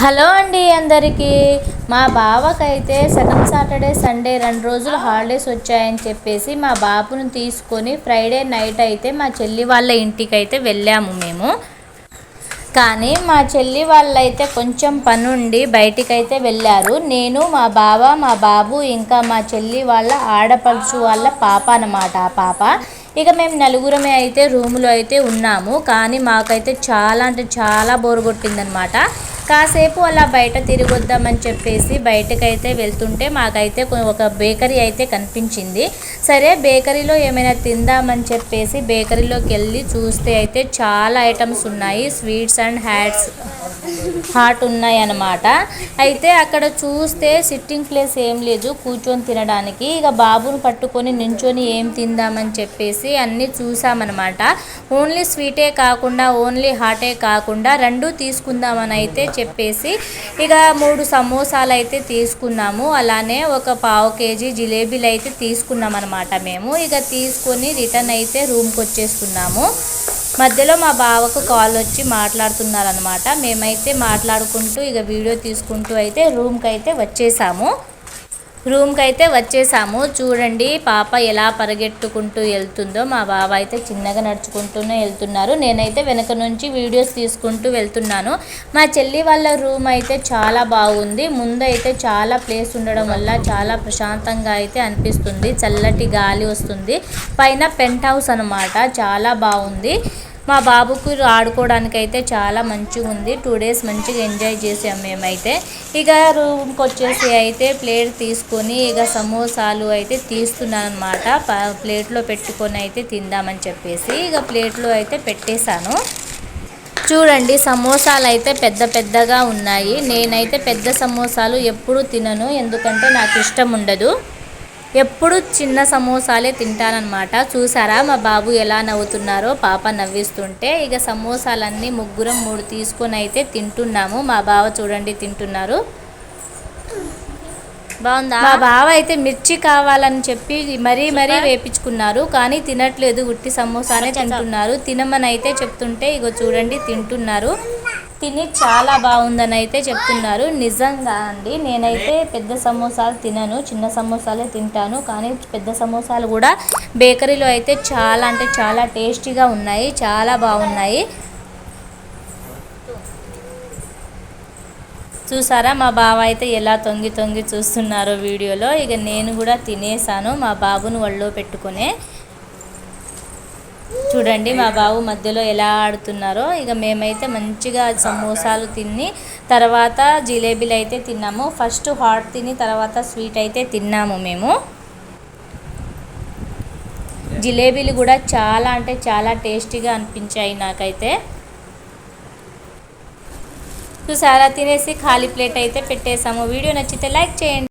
Hello అండి అందరికీ. మా బావకైతే సెకండ్ సాటర్డే సండే రెండు రోజులు హాలిడేస్ వచ్చాయని చెప్పేసి మా బాబును తీసుకొని ఫ్రైడే నైట్ అయితే మా చెల్లి వాళ్ళ ఇంటికి అయితే వెళ్ళాము మేము. కానీ మా చెల్లి వాళ్ళైతే కొంచెం పనుండి బయటికైతే వెళ్ళారు. నేను మా బావ మా బాబు ఇంకా మా చెల్లి వాళ్ళ ఆడపడుచు వాళ్ళ పాప అనమాట ఆ పాప. ఇక మేము నలుగురమే అయితే రూములో అయితే ఉన్నాము. కానీ మాకైతే చాలా అంటే చాలా బోరు కొట్టిందనమాట కాసేపు అలా బయట తిరిగొద్దామని చెప్పేసి బయటకైతే వెళ్తుంటే మాకైతే ఒక బేకరీ అయితే కనిపించింది. సరే బేకరీలో ఏమైనా తిందామని చెప్పేసి బేకరీలోకి వెళ్ళి చూస్తే అయితే చాలా ఐటమ్స్ ఉన్నాయి. స్వీట్స్ అండ్ హ్యాట్స్ హాట్ ఉన్నాయి అన్నమాట అయితే అక్కడ చూస్తే సిట్టింగ్ ప్లేస్ ఏం లేదు. కూర్చొని తినడానికి. ఇక బాబును పట్టుకొని నించొని ఏం తిందామని చెప్పేసి అన్నీ చూసామన్నమాట. ఓన్లీ స్వీటే కాకుండా ఓన్లీ హాటే కాకుండా రెండు తీసుకుందామని అయితే చెప్పేసి ఇక మూడు సమోసాలు అయితే తీసుకున్నాము. అలానే ఒక పావు కేజీ జిలేబీలు అయితే తీసుకున్నాం అనమాట మేము. ఇక తీసుకొని రిటర్న్ అయితే రూమ్కి వచ్చేస్తున్నాము. మధ్యలో మా బావకు కాల్ వచ్చి మాట్లాడుతున్నారనమాట మేమైతే మాట్లాడుకుంటూ ఇక వీడియో తీసుకుంటూ అయితే రూమ్కి అయితే వచ్చేసాము. రూమ్కి అయితే వచ్చేసాము. చూడండి పాప ఎలా పరిగెట్టుకుంటూ వెళ్తుందో. మా బావ అయితే చిన్నగా నడుచుకుంటూనే వెళ్తున్నారు. నేనైతే వెనక నుంచి వీడియోస్ తీసుకుంటూ వెళ్తున్నాను. మా చెల్లి వాళ్ళ రూమ్ అయితే చాలా బాగుంది. ముందు అయితే చాలా ప్లేస్ ఉండడం వల్ల చాలా ప్రశాంతంగా అయితే అనిపిస్తుంది. చల్లటి గాలి వస్తుంది. పైన పెంట్ హౌస్ అనమాట చాలా బాగుంది. మా బాబుకు ఆడుకోవడానికి అయితే చాలా మంచిగా ఉంది. టూ డేస్ మంచిగా ఎంజాయ్ చేసాం మేమైతే. ఇక రూమ్కి వచ్చేసి అయితే ప్లేట్ తీసుకొని ఇక సమోసాలు అయితే తీస్తున్నాను అనమాట ప్లేట్లో పెట్టుకొని అయితే తిందామని చెప్పేసి ఇక ప్లేట్లో అయితే పెట్టేశాను. చూడండి సమోసాలు అయితే పెద్ద పెద్దగా ఉన్నాయి. నేనైతే పెద్ద సమోసాలు ఎప్పుడు తినను. ఎందుకంటే నాకు ఇష్టం ఉండదు. ఎప్పుడు చిన్న సమోసాలే తింటానన్నమాట. చూసారా మా బాబు ఎలా నవ్వుతున్నారో? పాప నవ్విస్తుంటే ఇక సమోసాలన్నీ ముగ్గురం మూడు తీసుకొని అయితే తింటున్నాము. మా బావ చూడండి తింటున్నారు. బాగుందా? మా బావ అయితే మిర్చి కావాలని చెప్పి మరీ మరీ వేపించుకున్నారు. కానీ తినట్లేదు. ఉట్టి సమోసానే తింటున్నారు. తినమని అయితే చెప్తుంటే ఇగో చూడండి తింటున్నారు. తిని చాలా బాగుందని అయితే చెప్తున్నారు. నిజంగా అండి. నేనైతే పెద్ద సమోసాలు తినను. చిన్న సమోసాలే తింటాను. కానీ పెద్ద సమోసాలు కూడా బేకరీలో అయితే చాలా అంటే చాలా టేస్టీగా ఉన్నాయి. చాలా బాగున్నాయి. చూసారా? మా బావ అయితే ఎలా తొంగి తొంగి చూస్తున్నారో వీడియోలో. ఇక నేను కూడా తినేసాను. మా బాబును ఒళ్ళో పెట్టుకునే చూడండి మా బాబు మధ్యలో ఎలా ఆడుతున్నారో. ఇక మేమైతే మంచిగా సమోసాలు తిని తర్వాత జిలేబీలు అయితే తిన్నాము. ఫస్ట్ హాట్ తిని తర్వాత స్వీట్ అయితే తిన్నాము మేము. జిలేబీలు కూడా చాలా అంటే చాలా టేస్టీగా అనిపించాయి నాకైతే. చూసారా తినేసి ఖాళీ ప్లేట్ అయితే పెట్టేసాము వీడియో నచ్చితే లైక్ చేయండి.